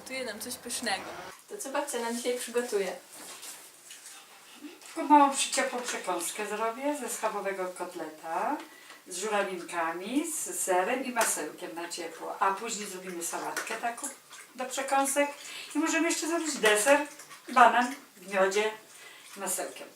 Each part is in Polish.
która ugotuje nam coś pysznego. To co babcia nam dzisiaj przygotuje? Taką małą ciepłą przekąskę zrobię ze schabowego kotleta, z żurawinkami, z serem i masełkiem na ciepło. A później zrobimy sałatkę taką do przekąsek i możemy jeszcze zrobić deser, banan w miodzie masełkiem.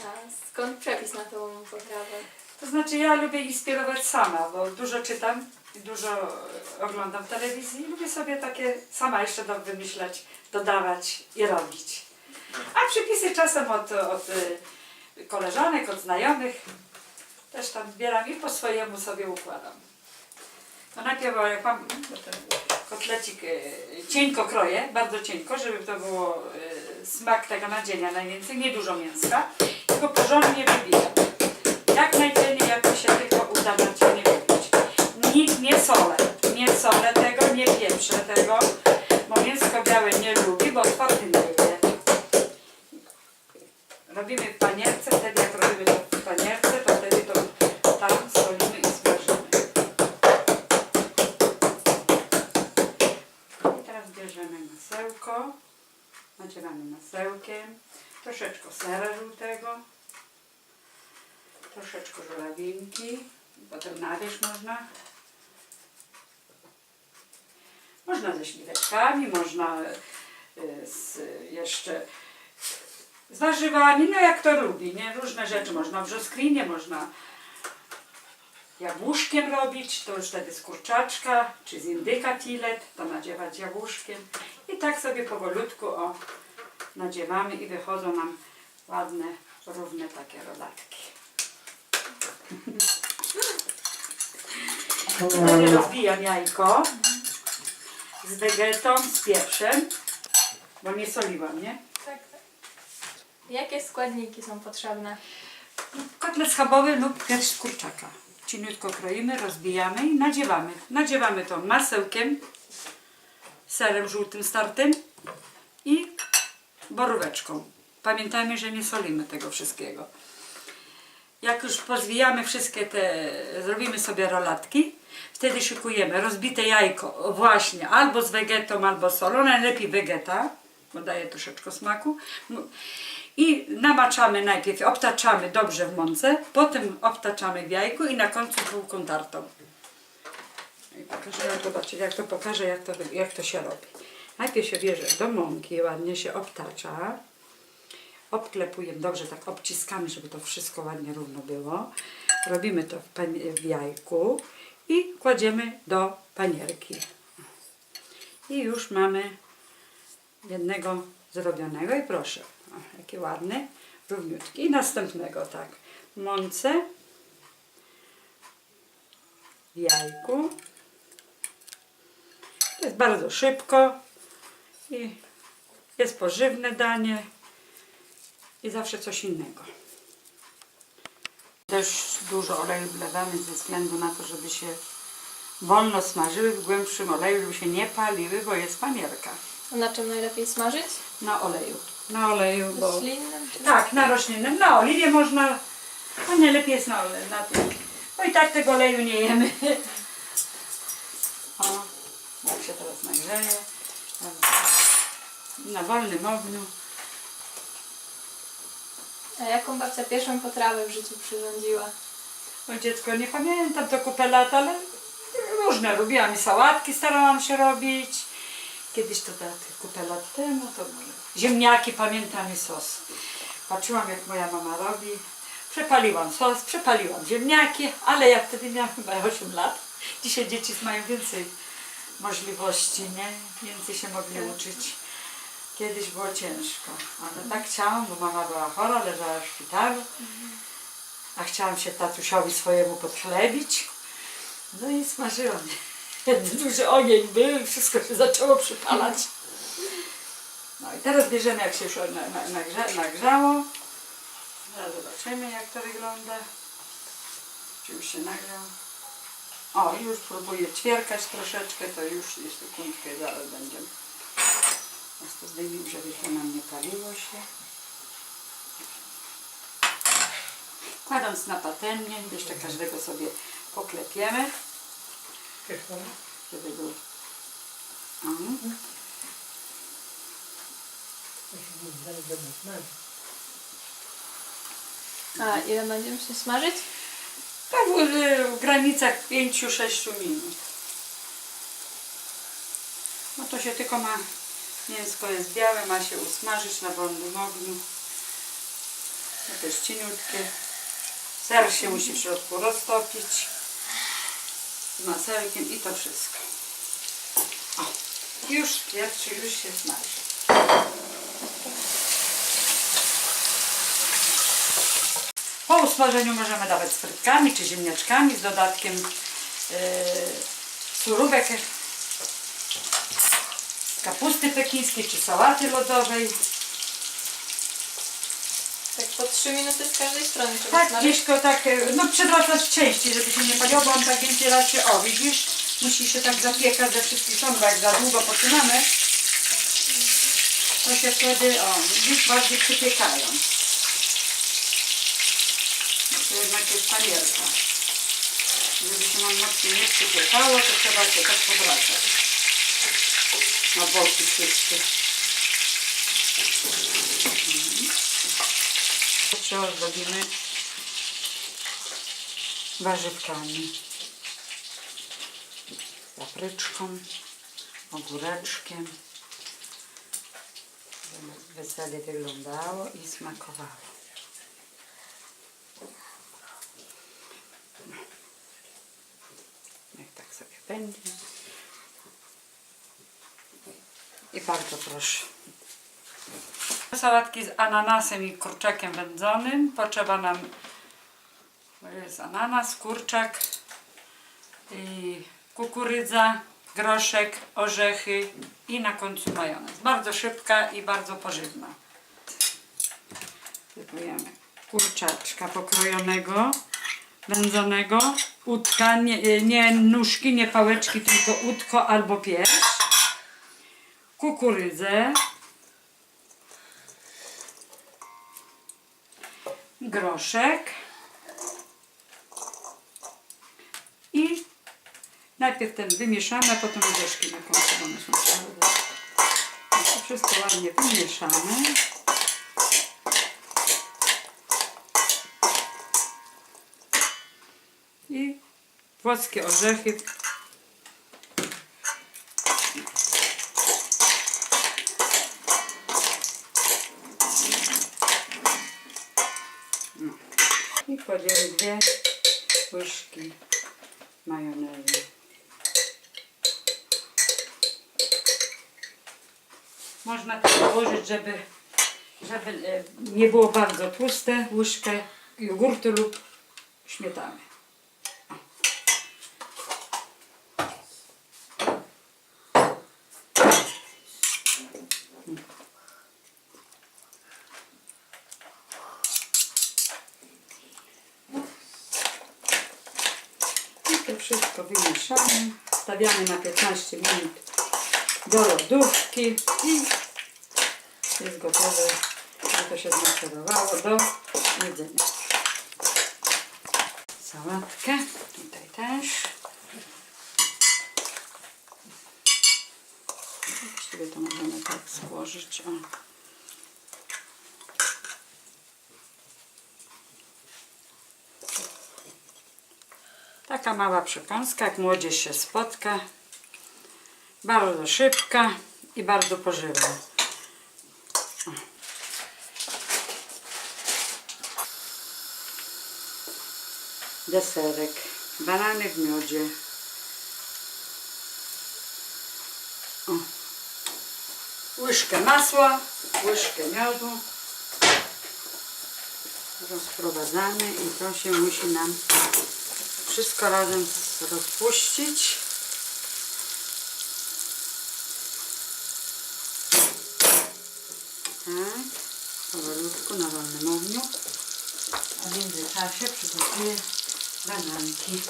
A skąd przepis na tą potrawę? To znaczy ja lubię inspirować sama, bo dużo czytam i dużo e, oglądam telewizji i lubię sobie takie sama jeszcze do wymyślać, dodawać i robić. A przepisy czasem od, od y, koleżanek, od znajomych też tam zbieram i po swojemu sobie układam. No najpierw jak mam ten kotlecik y, cienko kroję, bardzo cienko, żeby to było smak tego nadzienia najwięcej, nie dużo mięska, tylko porządnie wybijam. Jak najcieniej, jak mi się tylko uda nadzienie wybić. Nic nie solę, nie solę pieprzę tego, bo mięsko białe nie lubi, bo twardy nie lubię. Robimy w panierce, wtedy jak robimy to w panierce, to wtedy to tam solimy i smażymy. I teraz bierzemy masełko, nacieramy masełkiem, troszeczkę sera żółtego, troszeczkę żurawinki, potem na wierzch można. Można ze śliweczkami, można y, z, jeszcze z warzywami, no jak to lubi, nie? Różne rzeczy można w brzoskwinie, można jabłuszkiem robić, to już wtedy z kurczaczka, czy z indyka filet, to nadziewać jabłuszkiem. I tak sobie powolutku o, nadziewamy i wychodzą nam ładne, równe takie rodatki. Wtedy rozbijam jajko z wegetą, z pieprzem, bo nie soliłam, nie? Tak, tak. Jakie składniki są potrzebne? Kotlet schabowy lub pierś kurczaka. Cieniutko kroimy, rozbijamy i nadziewamy. Nadziewamy to masełkiem, serem żółtym startym i boróweczką. Pamiętajmy, że nie solimy tego wszystkiego. Jak już pozwijamy wszystkie te, zrobimy sobie rolatki, wtedy szykujemy rozbite jajko właśnie albo z wegetą, albo solą, najlepiej wegeta, bo daje troszeczkę smaku. I namaczamy najpierw, obtaczamy dobrze w mące, potem obtaczamy w jajku i na końcu bułką tartą. I pokażę, jak jak to pokażę, jak to, jak to się robi. Najpierw się bierze do mąki, ładnie się obtacza. Obklepujemy dobrze, tak obciskamy, żeby to wszystko ładnie równo było. Robimy to w, w jajku i kładziemy do panierki. I już mamy jednego zrobionego i proszę, o, jaki ładny, równiutki. I następnego tak, mące, w jajku. To jest bardzo szybko i jest pożywne danie i zawsze coś innego. Też dużo oleju wlewamy ze względu na to, żeby się wolno smażyły w głębszym oleju, żeby się nie paliły, bo jest panierka. A na czym najlepiej smażyć? Na oleju. Na oleju, bo... Roślinnym? Czy... Tak, na roślinnym. Na oliwie można, a najlepiej jest na, ole- na tym. Bo i tak tego oleju nie jemy. O, jak się teraz nagrzeje. Na wolnym ogniu. A jaką babcia pierwszą potrawę w życiu przyrządziła? O dziecko, nie pamiętam to kupę lat, ale różne robiłam i sałatki starałam się robić. Kiedyś to tak kupę lat temu, to może ziemniaki pamiętam i sos. Patrzyłam jak moja mama robi. Przepaliłam sos, przepaliłam ziemniaki, ale ja wtedy miałam chyba 8 lat. Dzisiaj dzieci mają więcej możliwości, nie? Więcej się mogli uczyć. Kiedyś było ciężko, ale tak chciałam, bo mama była chora, leżała w szpitalu. A chciałam się tatusiowi swojemu podchlebić. No i smażyłam. Duży ogień był wszystko się zaczęło przypalać. No i teraz bierzemy, jak się już na, na, nagrza, nagrzało. Zaraz zobaczymy, jak to wygląda. Czy już się nagrzał. O, już próbuję ćwierkać troszeczkę, to już jest sekundkę, zaraz będzie. Teraz to zdejmijmy, żeby to nam nie paliło się. Kładąc na patelnię, jeszcze każdego sobie poklepiemy. żeby był. O. A ile będziemy się smażyć? Tak w, w granicach 5-6 minut. No to się tylko ma, mięsko jest białe, ma się usmażyć na wolnym ogniu. To też cieniutkie. Ser się musi w środku roztopić z masełkiem i to wszystko. O, już pierwszy już się smaży. Po usmażeniu możemy dawać z frytkami czy ziemniaczkami z dodatkiem yy, surówek kapusty pekińskiej czy sałaty lodowej. Tak po 3 minuty z każdej strony trzeba Tak, smażyć. gdzieś go tak, e, no przewracać częściej, żeby się nie paliło, bo on tak więcej raz się, o widzisz, musi się tak zapiekać ze wszystkich stron, bo jak za długo poczynamy, to się wtedy, o, widzisz, bardziej przypiekają. To jednak jest panierka. Żeby się nam mocno nie przypiekało, to trzeba się tak powracać. Na boki wszystkie. Jeszcze ozdobimy warzywkami. Papryczką, ogóreczkiem. Żeby wyglądało i smakowało. Niech tak sobie będzie. I bardzo proszę. Sałatki z ananasem i kurczakiem wędzonym. Potrzeba nam jest ananas, kurczak, kukurydza, groszek, orzechy i na końcu majonez. Bardzo szybka i bardzo pożywna. Wypojemy kurczaczka pokrojonego, wędzonego, udka, nie, nie nóżki, nie pałeczki, tylko udko albo pierś, kukurydzę, groszek. I najpierw ten wymieszamy, a potem orzeszki na końcu, one są wszystko ładnie wymieszamy. I włoskie orzechy Kładziemy dwie łyżki majonezu. Można to położyć, żeby, żeby e, nie było bardzo tłuste, łyżkę jogurtu lub śmietany. I to wymieszamy. Stawiamy na 15 minut do lodówki i jest gotowe, żeby to się zmacerowało do jedzenia. Sałatkę tutaj też. Właściwie to możemy tak złożyć. O. Taka mała przekąska, jak młodzież się spotka. Bardzo szybka i bardzo pożywna. Deserek. Banany w miodzie. O. Łyżkę masła, łyżkę miodu. Rozprowadzamy i to się musi nam wszystko razem rozpuścić. Tak, powolutku na wolnym ogniu. A w międzyczasie przygotuję bananki.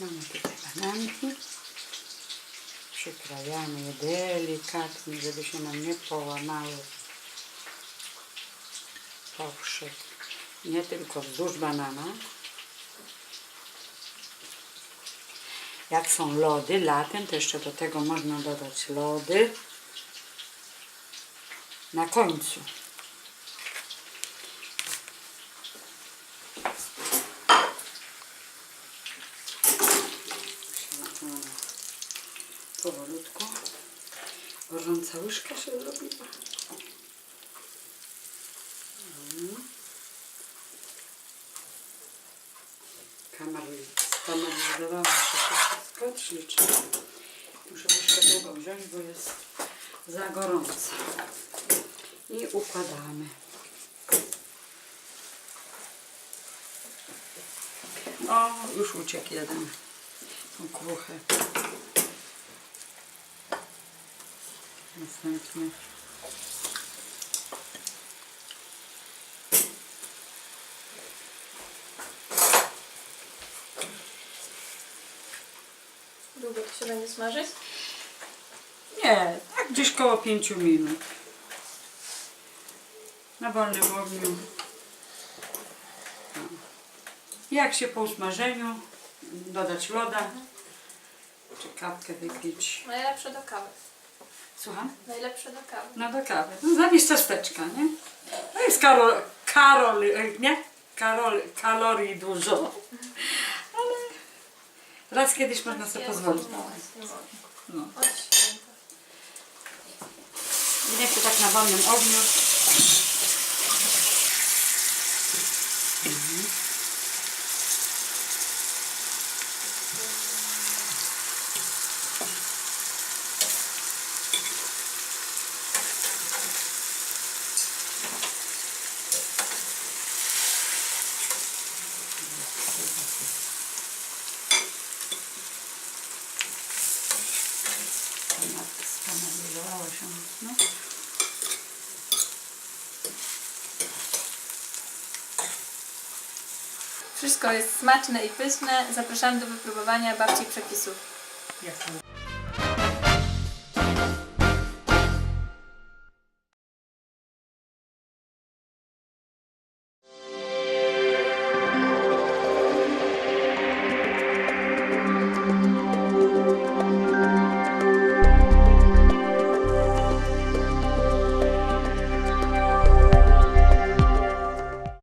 Mamy tutaj bananki. Przykrajamy je delikatnie, żeby się nam nie połamały poprzek. Nie tylko wzdłuż banana. Jak są lody latem, to jeszcze do tego można dodać lody na końcu. Zaczynamy powolutku. Gorąca łyżka się zrobiła. Kameraliz- Kameralizowała się wszystko ślicznie. Muszę łyżkę długo wziąć, bo jest za gorąca. I układamy. O, już uciekł jeden. Są kruche. Następny. Długo to się będzie smażyć? Nie, tak gdzieś koło 5 minut. Na wolnym ogniu. No. Jak się po usmażeniu dodać loda, czy kawkę wypić. Najlepsze do kawy. Słucham? Najlepsze do kawy. No do kawy. No zamieść ciasteczka, nie? To jest karol, karol, nie? Karol, kalorii dużo. Ale raz kiedyś można sobie pozwolić. No. Od święta. I niech to tak na wolnym ogniu. Mhm. Skanalizowała się mocno. Wszystko jest smaczne i pyszne. Zapraszam do wypróbowania babci przepisów. To?